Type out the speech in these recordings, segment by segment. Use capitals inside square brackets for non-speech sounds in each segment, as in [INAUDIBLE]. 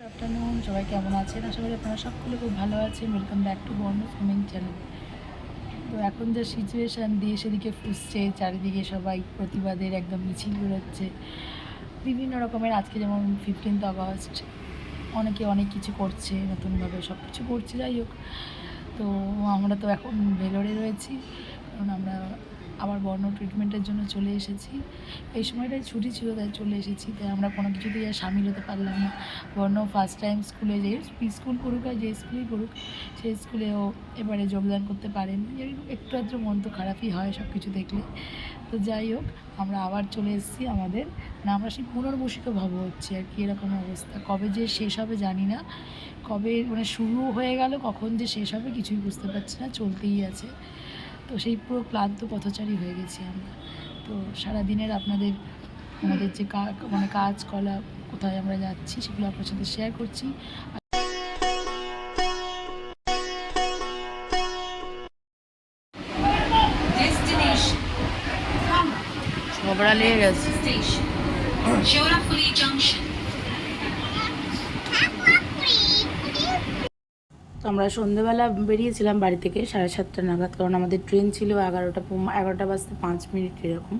Afternoon সবাই কেমন আছেন? আশা করি আপনারা সকলে খুব ভালো আছেন। Welcome back to Barna swimming channel তো এখন যে সিচুয়েশান দেশ এদিকে ফুসছে চারিদিকে সবাই প্রতিবাদের একদম মিছিল বেরোচ্ছে বিভিন্ন রকমের আজকে যেমন ফিফটিন্থ আগস্ট অনেকে অনেক কিছু করছে, নতুনভাবে সব কিছু করছে, যাই হোক। তো আমরা তো এখন ভেলোরে রয়েছি। কারণ আমরা আবার বর্ণ ট্রিটমেন্টের জন্য চলে এসেছি। এই সময়টায় ছুটি ছিল, তাই চলে এসেছি। তাই আমরা কোনো কিছুতেই আর সামিল হতে পারলাম না। বর্ণ ফার্স্ট টাইম স্কুলে যে স্কুল করুক আর যে স্কুলেই করুক, সেই স্কুলেও এবারে যোগদান করতে পারেন। একটু আধটু মন তো খারাপই হয় সব কিছু দেখলে। তো যাই হোক, আমরা আবার চলে এসেছি আমাদের মানে আমরা সেই পুনর্বসিত ভাব হচ্ছে আর কি, এরকম অবস্থা। কবে যে শেষ হবে জানি না। কবে মানে শুরু হয়ে গেল, কখন যে শেষ হবে কিছুই বুঝতে পারছি না, চলতেই আছে। তো সেই পুরো ক্লান্ত পথচারী হয়ে গেছি আমরা। তো সারাদিনের আপনাদের আমাদের যে মানে কাজ কলা কোথায় আমরা যাচ্ছি সেগুলো আপনার সাথে শেয়ার করছি। লেগে গেছে। আমরা সন্ধেবেলা বেরিয়েছিলাম বাড়ি থেকে সাড়ে সাতটা নাগাদ কারণ আমাদের ট্রেন ছিল এগারোটা এগারোটা বাজতে পাঁচ মিনিট এরকম।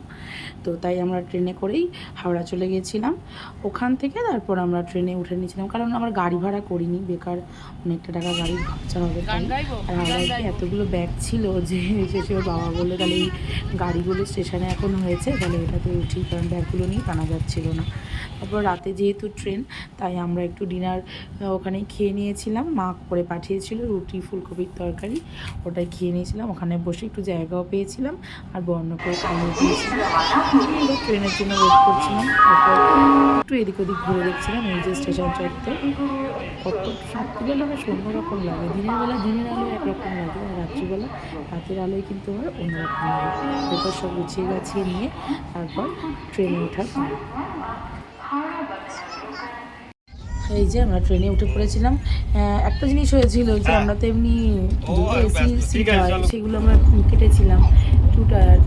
তো তাই আমরা ট্রেনে করেই হাওড়া চলে গিয়েছিলাম। ওখান থেকে তারপর আমরা ট্রেনে উঠে নিয়েছিলাম কারণ আমরা গাড়ি ভাড়া করিনি বেকার অনেকটা টাকা গাড়ি খরচা হবে। আর হাওড়ায় এতগুলো ব্যাগ ছিল যে শেষে ওর বাবা বলল তাহলে এই গাড়িগুলো স্টেশনে এখন হয়েছে তাহলে এটাতে উঠি কারণ ব্যাগগুলো নিয়ে টানা যাচ্ছিল না। তারপর রাতে যেহেতু ট্রেন তাই আমরা একটু ডিনার ওখানেই খেয়ে নিয়েছিলাম। মা করে পাঠিয়েছিল রুটি, ফুলকপির তরকারি ওটাই খেয়ে নিয়েছিলাম। ওখানে বসে একটু জায়গাও পেয়েছিলাম আর বর্ণ করে খাইয়ে দিয়েছিলাম। আমরা ট্রেনের জন্য ওয়েট করছিলাম। একটু এদিক ওদিক ঘুরে দেখছিলাম, এই যে স্টেশন চত্বর। কত রাত্রিবেলা বেশ অন্যরকম লাগে। দিনের বেলা দিনের আলোয় একরকম লাগে আর রাত্রিবেলা রাতের আলোয় কিন্তু আবার অন্যরকম লাগে। এরপর সব গুছিয়ে গাছিয়ে নিয়ে তারপর ট্রেনে ওঠার। এই যে আমরা ট্রেনে উঠে পড়েছিলাম একটা জিনিস হয়েছিল যে আমরা তো এমনি এসি সিট হয় সেগুলো আমরা কেটেছিলাম টু টায়ার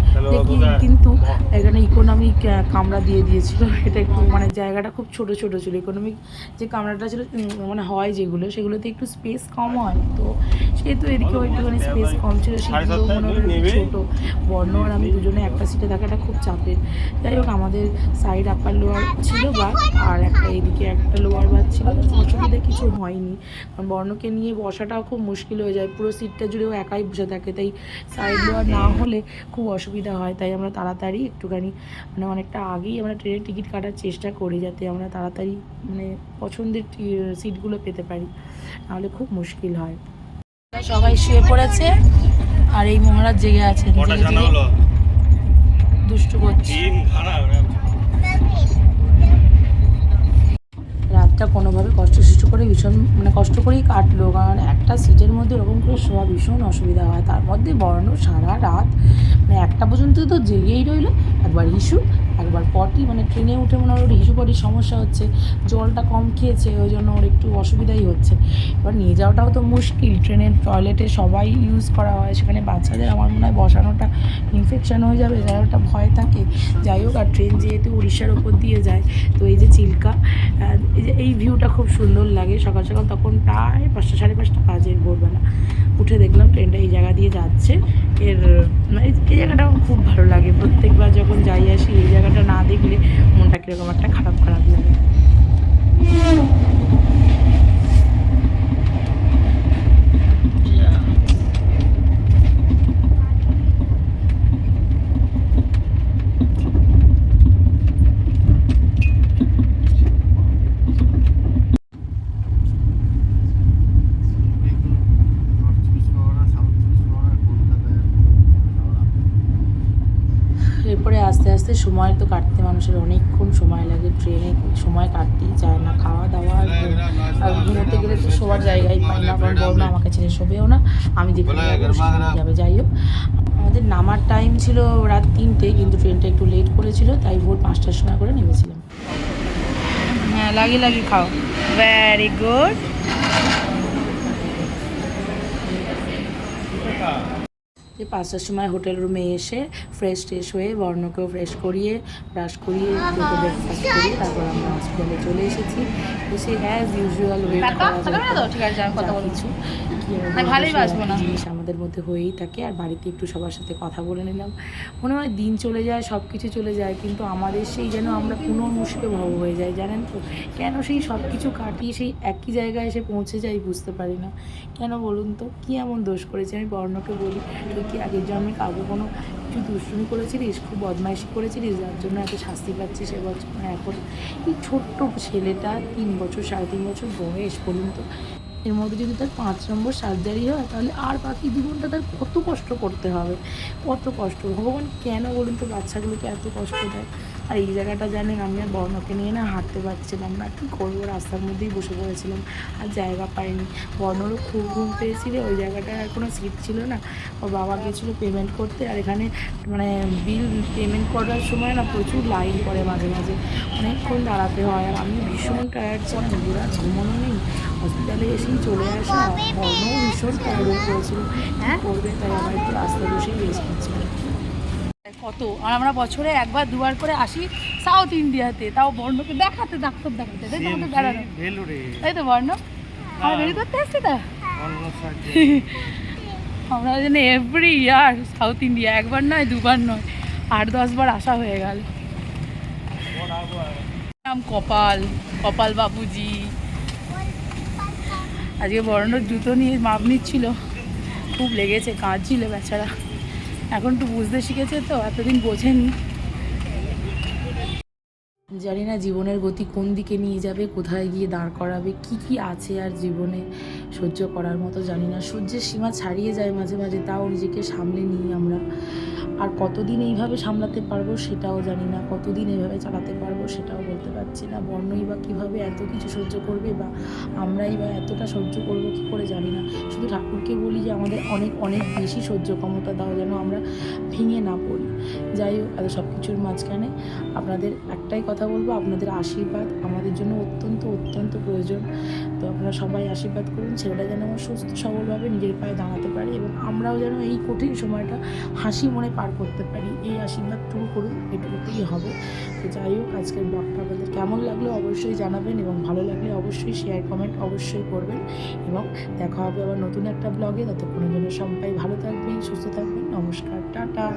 কিন্তু এখানে ইকোনমিক কামরা দিয়ে দিয়েছিল। [LAUGHS] এটা একটু মানে জায়গাটা খুব ছোট ছোট ছিল। ইকোনমিক যে কামরাটা ছিল মানে হয় যেগুলো সেগুলোতে একটু স্পেস কম হয়। তো সেহেতু এদিকেও একটুখানি স্পেস কম ছিল সেগুলো মনে একটু ছোটো। বর্ণ আর আমি দুজনে একটা সিটে থাকাটা খুব চাপের। যাই হোক আমাদের সাইড আপার লোয়ার ছিল বা আর একটা এদিকে একটা লোয়ার বাদ ছিল অসুবিধা কিছু হয়নি। কারণ বর্ণকে নিয়ে বসাটাও খুব মুশকিল হয়ে যায় পুরো সিটটা জুড়েও একাই বসে থাকে তাই সাইড লোয়ার না হলে খুব অসুবিধা হয় তাই আমরা তাড়াতাড়ি একটুখানি মানে অনেকটা আগেই আমরা ট্রেনের টিকিট কাটার চেষ্টা করি যাতে আমরা তাড়াতাড়ি মানে পছন্দের সিটগুলো পেতে পারি নাহলে খুব মুশকিল হয়। সবাই শুয়ে পড়েছে আর এই মহারাজ জেগে আছেন হলো? দুষ্টু করছে। রাতটা কোনোভাবে কষ্ট সৃষ্টি করে ভীষণ মানে কষ্ট করেই কাটলো। কারণ একটা সিটের মধ্যে ওরকম করে শোয়া ভীষণ অসুবিধা হয়। তার মধ্যে বর্ণ সারা রাত মানে একটা পর্যন্ত তো জেগেই রইল। একবার হিসু একবার পটি মানে ট্রেনে উঠে মনে হয় ওর হিসু পটির সমস্যা হচ্ছে জলটা কম খেয়েছে ওই জন্য ওর একটু অসুবিধাই হচ্ছে। এবার নিয়ে যাওয়াটাও তো মুশকিল ট্রেনের টয়লেটে সবাই ইউজ করা হয় সেখানে বাচ্চাদের আমার মনে হয় বসানোটা ইনফেকশন হয়ে যাবে যার একটা ভয় থাকে। যাই হোক আর ট্রেন যেহেতু উড়িষ্যার ওপর দিয়ে যায় তো এই যে চিল্কা এই যে এই ভিউটা খুব সুন্দর লাগে। সকাল সকাল তখন প্রায় পাঁচটা সাড়ে পাঁচটা বাজে ভোরবেলা। উঠে দেখলাম ট্রেনটা এই জায়গা দিয়ে যাচ্ছে। এর মানে এই জায়গাটা আমার খুব ভালো লাগে। প্রত্যেকবার যখন যাই আসি, এই জায়গাটা না দেখলে মনটা কীরকম একটা খারাপ খারাপ লাগে। আস্তে সময় তো কাটতে মানুষের অনেকক্ষণ সময় লাগে ট্রেনে সময় কাটতেই চায় না খাওয়া দাওয়া আর ঘুমোতে গেলে তো শোয়ার জায়গায় পাই না কারণ বড় আমাকে ছেড়ে শোবেও না আমি যেখানে যাবে যাই হোক। আমাদের নামার টাইম ছিল রাত তিনটে কিন্তু ট্রেনটা একটু লেট করেছিল তাই ভোর পাঁচটার সময় করে নেমেছিলাম। হ্যাঁ লাগি লাগি খাও। ভেরি গুড যে পাঁচটার সময় হোটেল রুমে এসে ফ্রেশ ট্রেশ হয়ে বর্ণকেও ফ্রেশ করিয়ে ব্রাশ করিয়ে দুটো ব্রেকফাস্ট করিয়ে তারপর আমরা হসপিটালে চলে এসেছি। এসে অ্যাজ ইউজুয়াল ওয়েট করা যায় ঠিক আছে আমি কথা বলছি কিছু। বলব, ভালোই বাসবো না। জিনিস আমাদের মধ্যে হয়েই থাকে আর বাড়িতে একটু সবার সাথে কথা বলে নিলাম। মনে হয় দিন চলে যায় সব কিছু চলে যায় কিন্তু আমাদের সেই যেন আমরা পুনর্মুষিত ভাব হয়ে যায় জানেন তো? কেন সেই সব কিছু কাটিয়ে সেই একই জায়গায় এসে পৌঁছে যাই বুঝতে পারি না। কেন বলুন তো? কী এমন দোষ করেছি? আমি বর্ণকে বলি তুই কি আগের জন্মে কাউকে কোনো কিছু দুষ্টুমি করেছিলিস? খুব বদমাইশি করেছিলিস? যার জন্য এত শাস্তি পাচ্ছিস এবছর? এখন এই ছোট্ট ছেলেটা তিন বছর সাড়ে তিন বছর বয়স বলুন তো। এর মধ্যে যদি তার পাঁচ নম্বর সার্জারি হয়, তাহলে আর বাকি জীবনটা তার কত কষ্ট করতে হবে? কত কষ্ট? ভগবান কেন বলুন তো বাচ্চাগুলোকে এত কষ্ট দেয়? আর এই জায়গাটা জানেন, আমি আর বর্ণকে নিয়ে না হাঁটতে পারছিলাম না, কী করব? রাস্তার মধ্যেই বসে পড়েছিলাম, আর জায়গা পাইনি। বর্ণরও খুব ঘুম পেয়েছিল, ওই জায়গাটায় আর কোনো সিট ছিল না। ওর বাবা গেছিল পেমেন্ট করতে, আর এখানে মানে বিল পেমেন্ট করার সময় না প্রচুর লাইন পড়ে মাঝে মাঝে। অনেকক্ষণ দাঁড়াতে হয়, আর আমি ভীষণ টায়ার্ড ছিলাম বুড়া ঘুমোনো নেই। হসপিটালে এসেই চলে আসা। বর্ণও ভীষণ টায়ার্ড হয়ে পড়েছিল হ্যাঁ? করবে তাই আমার একটু রাস্তায় বসেই রেস্ট নিচ্ছিলাম কত? আর আমরা বছরে একবার দুবার করে আসি সাউথ ইন্ডিয়াতে। তাও বর্ণকে দেখাতে ডাক্তার দেখাতে। তাই তো বেড়ানো। তাই তো বর্ণ? আমরা বেরিয়ে করতে আসছি তো? [LAUGHS] আমরা জন্য এভরি ইয়ার সাউথ ইন্ডিয়া একবার নয় দুবার নয় আট দশ বার আসা হয়ে গেল। নাম কপাল কপাল বাবুজি। আজকে বরণের জুতো নিয়ে মাপ নিচ্ছিল। খুব লেগেছে, কাঁদছিল বেচারা। এখন একটু বুঝতে শিখেছে তো, এতদিন বোঝেনি। জানি না জীবনের গতি কোন দিকে নিয়ে যাবে, কোথায় গিয়ে দাঁড় করাবে, কি কি আছে আর জীবনে সহ্য করার মতো জানি না। সহ্যের সীমা ছাড়িয়ে যায় মাঝে মাঝে, তাও নিজেকে সামলে নিই আমরা। আর কতদিন এইভাবে সামলাতে পারব সেটাও জানি না, কতদিন এইভাবে চালাতে পারব সেটাও বলতে পারছি না। বর্ণই বা কীভাবে এত কিছু সহ্য করবে বা আমরাই বা এতটা সহ্য করব কী করে জানি না। শুধু ঠাকুরকে বলি যে আমাদের অনেক অনেক বেশি সহ্য ক্ষমতা দাও যেন আমরা ভেঙে না পড়ি। যাই হোক এত সব কিছুর মাঝখানে আপনাদের একটাই কথা বলব, আপনাদের আশীর্বাদ আমাদের জন্য অত্যন্ত অত্যন্ত প্রয়োজন। তো আপনারা সবাই আশীর্বাদ করুন, ছেলেটা যেন আমার সুস্থ, সবলভাবে নিজের পায়ে দাঁড়াতে পারে এবং আমরাও যেন এই কঠিন সময়টা হাসি মনে পার করতে পারি। এই আশীর্বাদটুকু করুন এটুকুই হবে। তো যাই হোক, আজকের ব্লগটা আপনাদের কেমন লাগল অবশ্যই জানাবেন এবং ভালো লাগলে অবশ্যই শেয়ার কমেন্ট অবশ্যই করবেন এবং দেখা হবে আবার নতুন একটা ব্লগে। ততক্ষণের জন্য সবাই ভালো থাকবেন, সুস্থ থাকবেন। নমস্কার, টাটা।